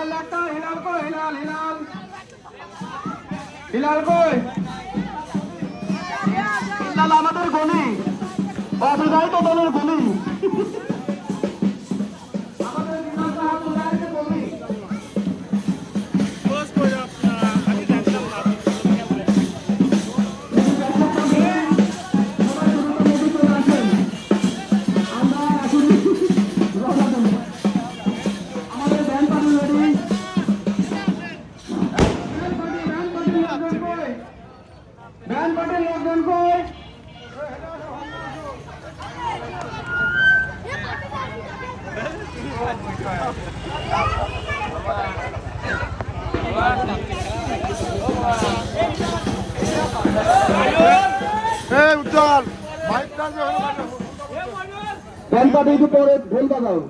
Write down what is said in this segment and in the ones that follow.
Hilal doctor Hilal কই হিলাল হিলাল। হিলাল কই? হিলাল আমাদের গলি। অবিবাহিত দলের গলি। পার্টির উজ্জ্বল একটু পরে ঢোল বাজাও।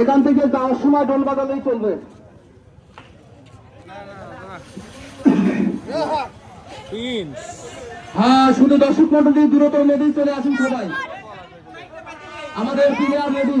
এখান থেকে যাওয়ার সময় ঢোল বাজালেই চলবে। হ্যাঁ শুধু দর্শক মন্ডলী দূরত নদী চলে আসুন সবাই আমাদের প্রিয়ার নদী